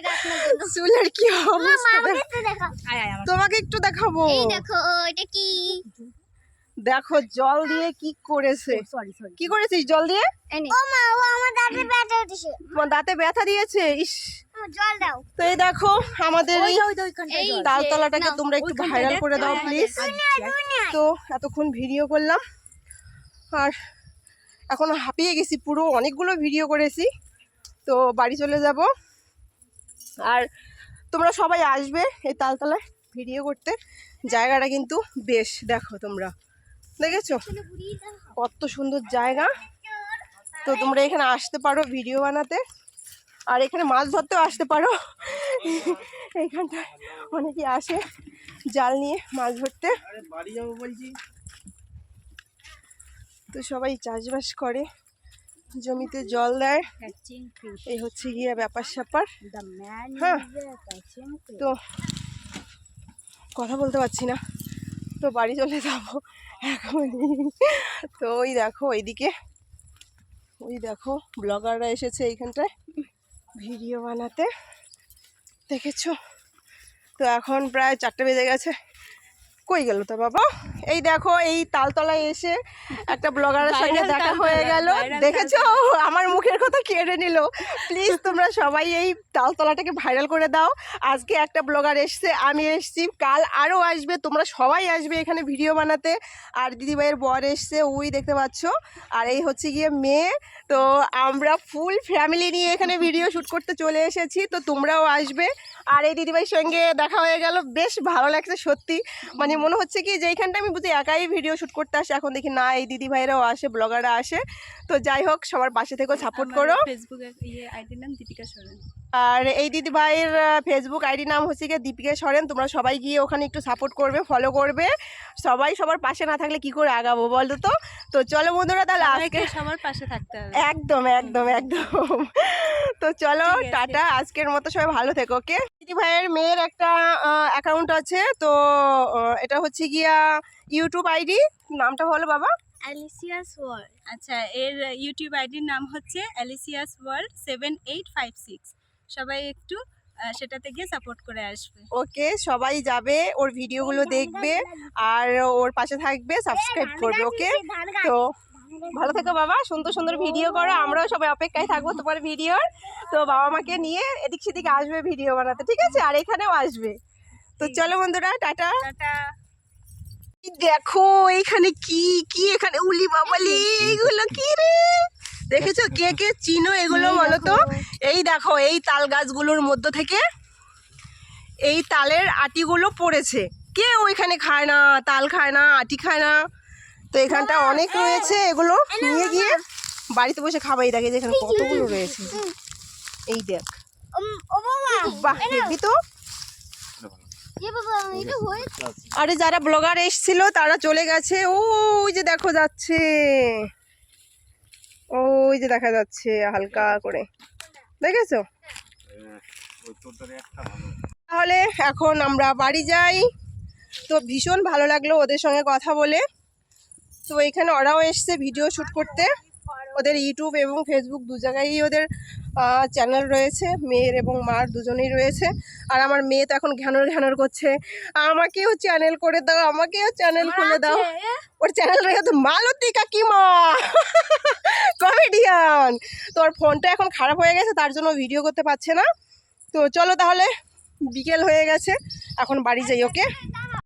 চুলের কি অবস্থা? তোমাকে একটু দেখাবো। দেখো এটা কি? দেখো জল দিয়ে কি করেছে? সরি সরি কি করেছিস জল দিয়ে? এই নে। ও মা ও আমার দাঁতে ব্যথা তোমার দাঁতে ব্যথা দিয়েছে? ইস। জল দাও। তো এই দেখো আমাদের এই তালতলাটাকে তোমরা একটু ভাইরাল করে দাও হ্যাঁ, প্লিজ হ্যাঁ, তো এতক্ষণ ভিডিও করলাম। আর এখন হাঁপিয়ে গেছি পুরো অনেকগুলো ভিডিও করেছি। তো বাড়ি চলে যাব। আর তোমরা সবাই আসবে এই তালতলায় ভিডিও করতে। জায়গাটা কিন্তু বেশ দেখো তোমরা। দেখেছ? কত সুন্দর জায়গা। তো তোমরা এখানে আসতে পারো ভিডিও বানাতে। আর এখানে মাছ ধরতেও আসতে পারো। এইখানটায় অনেকেই আসে জাল নিয়ে মাছ ধরতে। যাব বলছি। তো সবাই চাষবাস করে। জমিতে জল দেয়। এই হচ্ছে গিয়ে ব্যাপার স্যাপার। হ্যাঁ। তো কথা বলতে পারছি না। তো বাড়ি চলে যাব এখনই। তো ওই দেখো ওইদিকে। ওই দেখো ব্লগাররা এসেছে এইখানটায় ভিডিও বানাতে। দেখেছ? তো এখন প্রায় চারটে বেজে গেছে। কই গেল তো বাবা? এই দেখো এই তালতলায় এসে একটা ব্লগারের সঙ্গে দেখা হয়ে গেল। দেখেছ? আমার মুখের কথা কেড়ে নিল। প্লিজ তোমরা সবাই এই তালতলাটাকে ভাইরাল করে দাও। আজকে একটা ব্লগার এসছে আমি এসছি কাল আরও আসবে তোমরা সবাই আসবে এখানে ভিডিও বানাতে। আর দিদিভাইয়ের বর এসছে ওই দেখতে পাচ্ছ। আর এই হচ্ছে গিয়ে মেয়ে। তো আমরা ফুল ফ্যামিলি নিয়ে এখানে ভিডিও শ্যুট করতে চলে এসেছি। তো তোমরাও আসবে। আর এই দিদিভাইয়ের সঙ্গে দেখা হয়ে গেল। বেশ ভালো লাগছে সত্যি। মানে মনে হচ্ছে কি যে এইখানটা আমি বুঝি একাই ভিডিও শ্যুট করতে আসে। এখন দেখি না এই দিদিভাইরাও আসে ব্লগাররা আসে। তো যাই হোক সবার পাশে থেকেও সাপোর্ট করো। ফেসবুকে ইয়ে আইডির নাম দীপিকা সোরেন। আর এই দিদি ভাইয়ের ফেসবুক আইডি নাম হচ্ছে গিয়ে দীপিকা সরেন। তোমরা সবাই গিয়ে ওখানে একটু সাপোর্ট করবে ফলো করবে। সবাই সবার পাশে না থাকলে কি করে আগাবো বলো তো? তো চলো বন্ধুরা তাহলে আজকে সবার পাশে থাকতে হবে। একদম একদম একদম। তো চলো টাটা আজকের মতো সবাই ভালো থেকো ওকে? দিদি ভাইয়ের মেয়ের একটা অ্যাকাউন্ট আছে তো এটা হচ্ছে গিয়া ইউটিউব আইডি নামটা হলো বাবা। অ্যালিসিয়াস ওয়ার্ল্ড আচ্ছা এর ইউটিউব আইডির নাম হচ্ছে অ্যালিসিয়াস world seven eight five six সবাই একটু সেটাতে গিয়ে সাপোর্ট করে আসবে। ওকে সবাই যাবে ওর ভিডিওগুলো দেখবে আর ওর পাশে থাকবে সাবস্ক্রাইব করবে ওকে? তো ভালো থেকো বাবা সুন্দর সুন্দর ভিডিও করো আমরাও সবাই অপেক্ষায় থাকব তোমার ভিডিওর। তো বাবা মাকে নিয়ে এদিক সেদিকে আসবে ভিডিও বানাতে ঠিক আছে? আর এখানেও আসবে। তো চলো বন্ধুরা টাটা। দেখো এখানে কি কি এখানে উলি বাবালি এগুলো কি রে? দেখেছ? কে কে চিনো এগুলো বলো তো? এই দেখো এই তাল গাছগুলোর মধ্য থেকে এই তালের আটিগুলো পড়েছে। কে ওইখানে খায় না তাল খায় না আটি খায় না? তো এখানটা অনেক রয়েছে এগুলো। নিয়ে গিয়ে বাড়িতে বসে খাবাই দেখে যে এখানে কতগুলো রয়েছে। এই। দেখ। বাহ দেখবি তো? আরে যারা ব্লগার এসছিল, তারা চলে গেছে। ওই যে দেখো যাচ্ছে। ওই যে দেখা যাচ্ছে হালকা করে। দেখেছ? তাহলে এখন আমরা বাড়ি যাই। তো ভীষণ ভালো লাগল ওদের সঙ্গে কথা বলে। তো এখানে ওরাও এসছে ভিডিও শ্যুট করতে। ওদের ইউটিউব এবং ফেসবুক দু জায়গায়ই ওদের চ্যানেল রয়েছে। মেয়ের এবং মার দুজনেই রয়েছে। আর আমার মেয়ে তো এখন ঘ্যানর ঘ্যানর করছে। আমাকেও চ্যানেল করে দাও আমাকেও চ্যানেল খুলে দাও। ওর চ্যানেল রয়েছে তো মালতী কাকিমা কমেডিয়ান তোর ফোনটা এখন খারাপ হয়ে গেছে তার জন্য ভিডিও করতে পারছে না। তো চলো তাহলে বিকেল হয়ে গেছে। এখন বাড়ি যাই ওকে?